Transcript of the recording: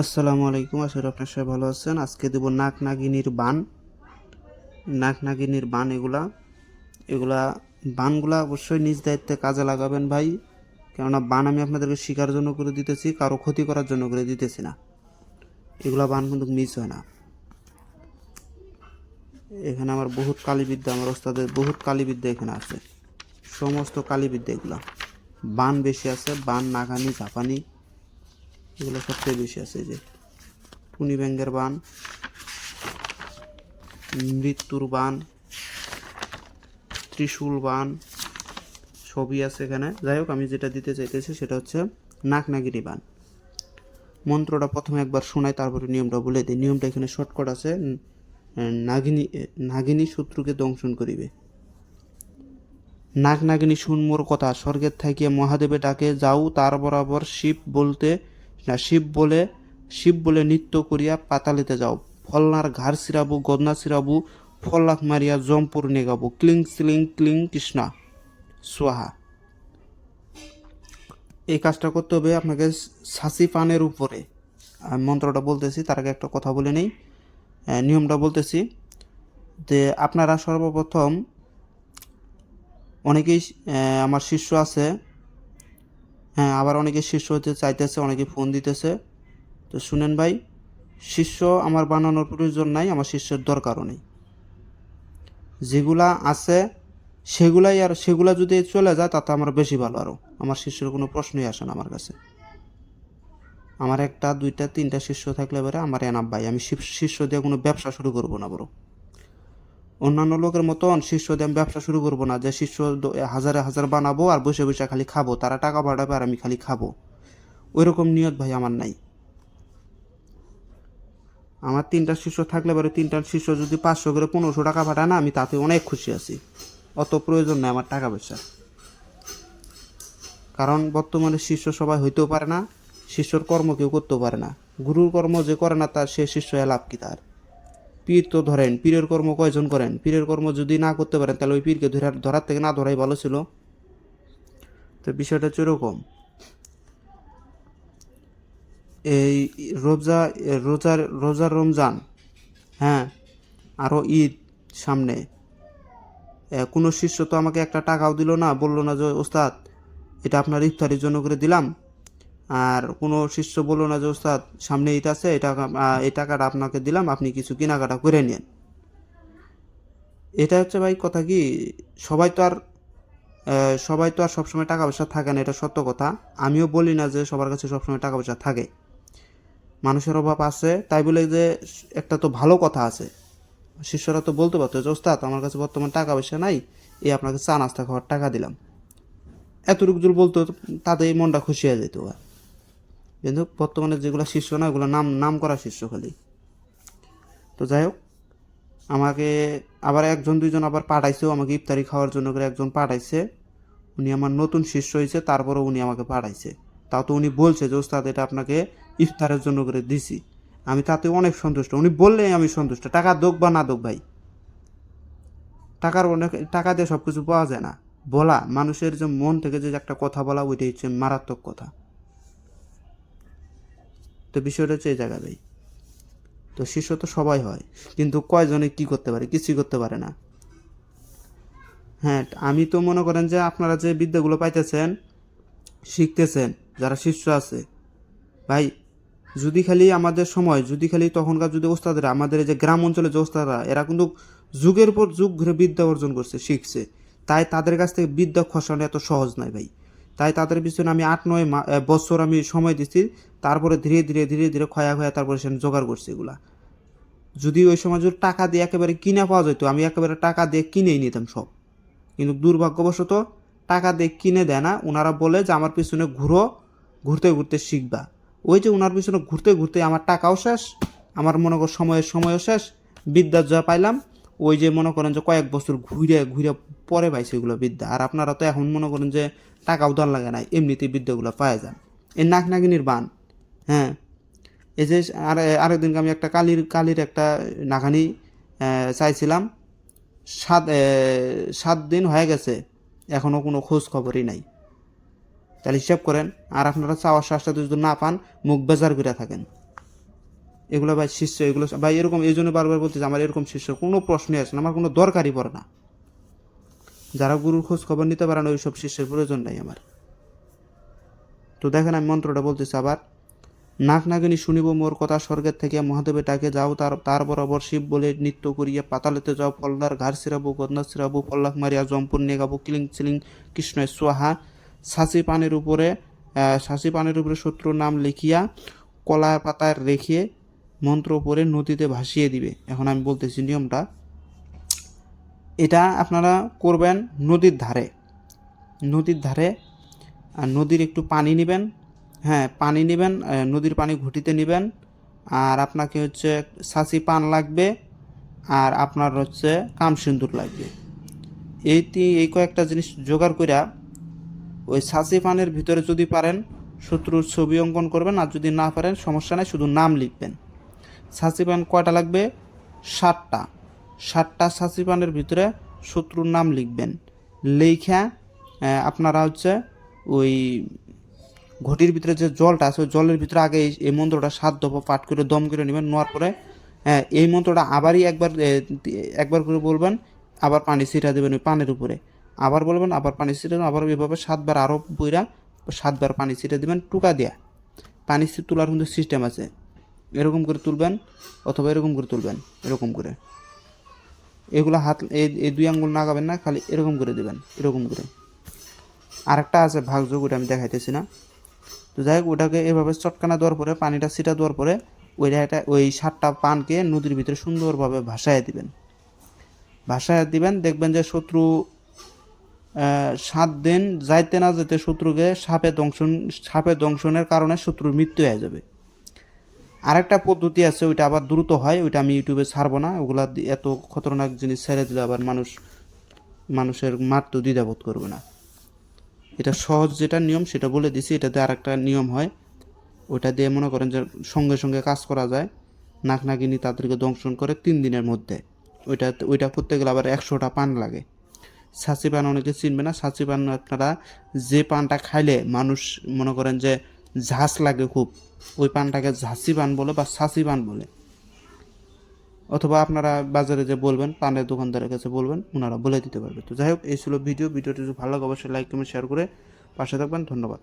আসসালামু আলাইকুম, আশা করি আপনার সবাই ভালো আছেন। আজকে দেব নাক নাগিনীর বান। নাক নাগিনীর বান এগুলা। এগুলা বানগুলা অবশ্যই নিজ দায়িত্বে কাজে লাগাবেন ভাই। কেননা বান আমি আপনাদেরকে শিকার জন্য করে দিতেছি, কারও ক্ষতি করার জন্য করে দিতেছি না। এগুলা বান কিন্তু মিস হয় না। এখানে আমার বহুত কালীবিদ্যা, আমার ওস্তাদের বহুত কালীবিদ্যা এখানে আছে। সমস্ত কালীবিদ্যা এগুলা। বান বেশি আছে, বান নাগানি, জাপানি। এগুলো সবচেয়ে বেশি আছে যে। পুনি ব্যাঙ্গের বান, মৃত্যুর বান, ত্রিশূল বান, সবই আছে এখানে। যাই হোক, আমি যেটা দিতে চাইতেছি সেটা হচ্ছে নাকনাগিরি বান। মন্ত্রটা প্রথমে একবার শোনায় তারপরে নিয়মটা বলে দিই। নিয়মটা এখানে শর্টকাট আছে নাগিনী নাগিনী শত্রুকে দংশন করিবে। নাগ নাগিনী শুন মোর কথা, স্বর্গের থাকিয়ে মহাদেবে ডাকে, যাও তার বরাবর শিব বলতে না শিব বলে শিব বলে নৃত্য করিয়া পাতালিতে যাও। ফলনার ঘাড় সিরাবু, গদনা সিরাবু ফল্লাক মারিয়া জমপুর নেগাবু। ক্লিং, স্লিং, ক্লিং, কৃষ্ণা। সোহা এই কাজটা করতে হবে আপনাকে সাসি পানের উপরে। মন্ত্রটা বলতেছি, তার আগে একটা কথা বলে নেই। নিয়মটা বলতেছি যে আপনারা সর্বপ্রথম অনেকেই আমার শিষ্য আছে হ্যাঁ আবার অনেকে শিষ্য হতে চাইতেছে, অনেকে ফোন দিতেছে। তো শুনেন ভাই, শিষ্য আমার বানানোর প্রয়োজন নাই, আমার শিষ্যের দরকারও নেই। যেগুলা আছে, সেগুলাই আর সেগুলা যদি চলে যায়, তাতে আমার বেশি ভালো আরও আমার শিষ্যের কোনো প্রশ্নই আসে না আমার কাছে। আমার একটা, দুইটা, তিনটা শিষ্য থাকলে এবারে আমার এনাম ভাই, আমি শিষ্য দিয়ে কোনো ব্যবসা শুরু করব না, বড়। অন্যান্য লোকের মতন শিষ্য দিয়ে আমি ব্যবসা শুরু করব না, যে শিষ্য হাজারে হাজার বানাবো আর বসে বসে খালি খাব, তারা টাকা পাঠাবে আর আমি খালি খাব। ওই রকম নিয়ত ভাই আমার নাই। আমার তিনটা শিষ্য থাকলে এবারে তিনটা শিষ্য যদি পাঁচশো করে পনেরোশো টাকা পাঠায় না, আমি তাতে অনেক খুশি আছি। অত প্রয়োজন নাই আমার টাকা পয়সা। কারণ বর্তমানে শিষ্য সবাই হইতেও পারে না শিষ্যর কর্ম কেউ করতেও পারে না। গুরুর কর্ম যে করে না তার, সে শিষ্য লাভ কি তার? পীর তো ধরেন, পীরের কর্ম কয়জন করেন? পীরের কর্ম যদি না করতে পারেন, তাহলে ওই পীরকে ধরার ধরার থেকে না ধরাই ভালো ছিল। তো বিষয়টা হচ্ছে এরকম। এই রোজা, রোজার রোজার রমজান হ্যাঁ আরও ঈদ সামনে। কোনো শিষ্য তো আমাকে একটা টাকাও দিল না, বলল না যে, ওস্তাদ, এটা আপনার ইফতারির জন্য করে দিলাম। আর কোনো শিষ্য বলল না যে, ওস্তাদ, সামনে ঈদ আছে এটা এই টাকাটা আপনাকে দিলাম, আপনি কিছু কেনাকাটা করে নিন এটা হচ্ছে ভাই কথা কি, সবাই তো আর সবাই তো আর সবসময় টাকা পয়সা থাকে না, এটা সত্য কথা। আমিও বলি না যে, সবার কাছে সবসময় টাকা পয়সা থাকে। মানুষের অভাব আছে, তাই বলে যে, একটা তো ভালো কথা আছে। শিষ্যরা তো বলতে পারতো যে, ওস্তাদ, আমার কাছে বর্তমান টাকা পয়সা নাই, এই আপনাকে চা নাস্তা খাওয়ার টাকা দিলাম। এতটুকু বলতো তাদের মনটা খুশি হয়ে যেত। আর। কিন্তু বর্তমানে যেগুলো শিষ্য না, ওগুলো নাম নাম করা শিষ্য খালি। তো যাই হোক, আমাকে আবার একজন, দুইজন আবার পাঠাইছেও আমাকে ইফতারি খাওয়ার জন্য করে একজন পাঠাইছে। উনি আমার নতুন শিষ্য হয়েছে তারপরেও উনি আমাকে পাঠাইছে। তাও তো উনি বলছে যে, ওস্তাদ, এটা আপনাকে ইফতারের জন্য করে দিছি। আমি তাতে অনেক সন্তুষ্ট। উনি বললেই আমি সন্তুষ্ট। টাকা দোক বা না দোক ভাই, টাকার অনেক, টাকা দিয়ে সব কিছু পাওয়া যায় না। বলা, মানুষের যে মন থেকে যে একটা কথা বলা, ওইটাই হচ্ছে মারাত্মক কথা। তো বিষয়টা হচ্ছে এই জায়গা ভাই তো শিষ্য তো সবাই হয়, কিন্তু কয়জনে কি করতে পারে? কিছুই করতে পারে না। হ্যাঁ আমি তো মনে করেন যে আপনারা যে বিদ্যাগুলো পাইতেছেন, শিখতেছেন, যারা শিষ্য আছে, ভাই, যদি খালি আমাদের সময়, যদি খালি তখনকার যদি ওস্তাদরা, আমাদের যে গ্রাম অঞ্চলে যে ওস্তাদরা, এরা কিন্তু যুগের পর যুগ ঘুরে বিদ্যা অর্জন করছে, শিখছে। তাই তাদের কাছ থেকে বিদ্যা খসানো এত সহজ নয়, ভাই। তাই তাদের পিছনে আমি আট, নয় বছর আমি সময় দিচ্ছি তারপরে ধীরে ধীরে ধীরে ধীরে ক্ষয়া ক্ষয়া তারপরে সে জোগাড় করছে এগুলা। যদি ওই সময় যদি টাকা দিয়ে একেবারে কিনা পাওয়া যেত, আমি একেবারে টাকা দিয়ে কিনেই নিতাম সব। কিন্তু দুর্ভাগ্যবশত টাকা দিয়ে কিনে দেয় না। ওনারা বলে যে, আমার পিছনে ঘুরো, ঘুরতে ঘুরতে শিখবা। ওই যে ওনার পিছনে ঘুরতে ঘুরতে আমার টাকাও শেষ, আমার মনে কর সময়ের সময়ও শেষ, বিদ্যা যা পাইলাম, ওই যে মনে করেন যে কয়েক বছর ঘুরে ঘুরে পরে পাইছে এগুলো বিদ্যা। আর আপনারা তো এখন মনে করেন যে টাকা উদার লাগে না এমনিতেই বিদ্যাগুলো পাওয়া যান এই নাক নাগিনীর বান হ্যাঁ? এই যে আর, আরেকদিনকে আমি একটা কালির কালির একটা নাগানি চাইছিলাম। সাত সাত দিন হয়ে গেছে এখনও কোনো খোঁজ খবরই নাই। তাহলে হিসাব করেন, আর আপনারা চাওয়ার শ্বাসটা যদি না পান, মুখ বেজার করে থাকেন। এগুলো ভাই শিষ্য, এগুলো ভাই এরকম, এই জন্য বারবার বলতেছি, আমার এরকম শিষ্য কোনো প্রশ্নই আসে না, আমার কোনো দরকারই পড়ে না। যারা গুরুর খোঁজ খবর নিতে পারে না ওই সব শিষ্যের প্রয়োজন নাই আমার। তো দেখেন আমি মন্ত্রটা বলতেছি আবার, নাক নাগিনী শুনিব মোর কথা স্বর্গের থেকে মহাদেবে ডাকে যাও, তার তার বরাবর শিব বলে নৃত্য করিয়া পাতালেতে যাও, ফলদার ঘাড় সিরাবো গদনা সিরাবো পল্লাক মারিয়া জম্পুর নিয়ে গাবো, কিলিং চিলিং কৃষ্ণের সোহা। সাঁচি পানের উপরে সাঁচি পানের উপরে শত্রুর নাম লিখিয়া কলা পাতায় রেখে মন্ত্র পড়ে নদীতে ভাসিয়ে দিবে। এখন আমি বলতেছি নিয়মটা। এটা আপনারা করবেন নদীর ধারে। নদীর ধারে আর নদীর একটু পানি নেবেন। হ্যাঁ পানি নেবেন নদীর পানি ঘুটিতে নেবেন। আর আপনাকে হচ্ছে সাঁচি পান লাগবে, আর আপনার হচ্ছে কাম সিন্দুর লাগবে। এই এই কয়েকটা জিনিস জোগাড় কইরা ওই সাঁচি পানের ভিতরে যদি পারেন, শত্রুর ছবি অঙ্কন করবেন, আর যদি না পারেন, সমস্যা নেই, শুধু নাম লিখবেন। সাঁচি পান কয়টা লাগবে? ষাটটা ষাটটা সাঁচি পানের ভিতরে শত্রুর নাম লিখবেন। লেখা আপনারা হচ্ছে ওই ঘটির ভিতরে যে জলটা আছে ওই জলের ভিতরে আগে এই- মন্ত্রটা সাত দফা পাঠ করে দম করে নেবেন নেওয়ার পরে হ্যাঁ, এই মন্ত্রটা আবারই একবার একবার করে বলবেন আবার পানি ছিটা দেবেন ওই পানের উপরে। আবার বলবেন আবার পানি ছিটা দেবেন আবার এভাবে সাতবার আরও বইরা সাতবার পানি ছিটা দেবেন টুকা দেয়া। পানি তোলার কিন্তু সিস্টেম আছে। এরকম করে তুলবেন অথবা এরকম করে তুলবেন এরকম করে। এগুলো হাত, এই দুই আঙ্গুল নাগাবেন না, খালি এরকম করে দেবেন, এরকম করে। আরেকটা আছে ভাগ ভাগযোগ, ওটা আমি দেখাইতেছি না। তো যাই হোক, ওটাকে এভাবে চটকানা দেওয়ার পরে, পানিটা ছিটা দেওয়ার পরে, ওই জায়গাটা ওই সাতটা পানকে নদীর ভিতরে সুন্দরভাবে ভাসায় দিবেন। ভাসায় দিবেন, দেখবেন যে শত্রু সাত দিন যাইতে না যেতে শত্রুকে সাপে দংশন, সাপে দংশনের কারণে শত্রুর মৃত্যু হয়ে যাবে। আরেকটা পদ্ধতি আছে, ওইটা আবার দ্রুত হয়, ওইটা আমি ইউটিউবে ছাড়বো না, ওগুলা এত খতরনাক জিনিস ছেড়ে দিলে আবার মানুষ, মানুষের মারতে দ্বিধাবোধ করবে না। এটা সহজ যেটা নিয়ম, সেটা বলে দিছি, এটাতে আরেকটা নিয়ম হয়। ওটা দিয়ে মনে করেন যে সঙ্গে সঙ্গে কাজ করা যায় নাক নাকিনি তাদেরকে দংশন করে তিন দিনের মধ্যে। ওইটা ওইটা করতে গেলে আবার একশোটা পান লাগে। সাঁচি পান অনেকে চিনবে না, সাঁচি পান আপনারা যে পানটা খাইলে মানুষ মনে করেন যে ঝাঁস লাগে খুব। ওই পানটাকে ঝাঁসি পান বলে বা সাঁচি পান বলে। অথবা আপনারা বাজারে যে বলবেন, পানের দোকানদারের কাছে বলবেন, ওনারা বলে দিতে পারবে। তো যাই হোক, এই ছিল ভিডিও। ভিডিওটি যদি ভালো লাগে, অবশ্যই লাইক কমেন্ট শেয়ার করে পাশে থাকবেন। ধন্যবাদ।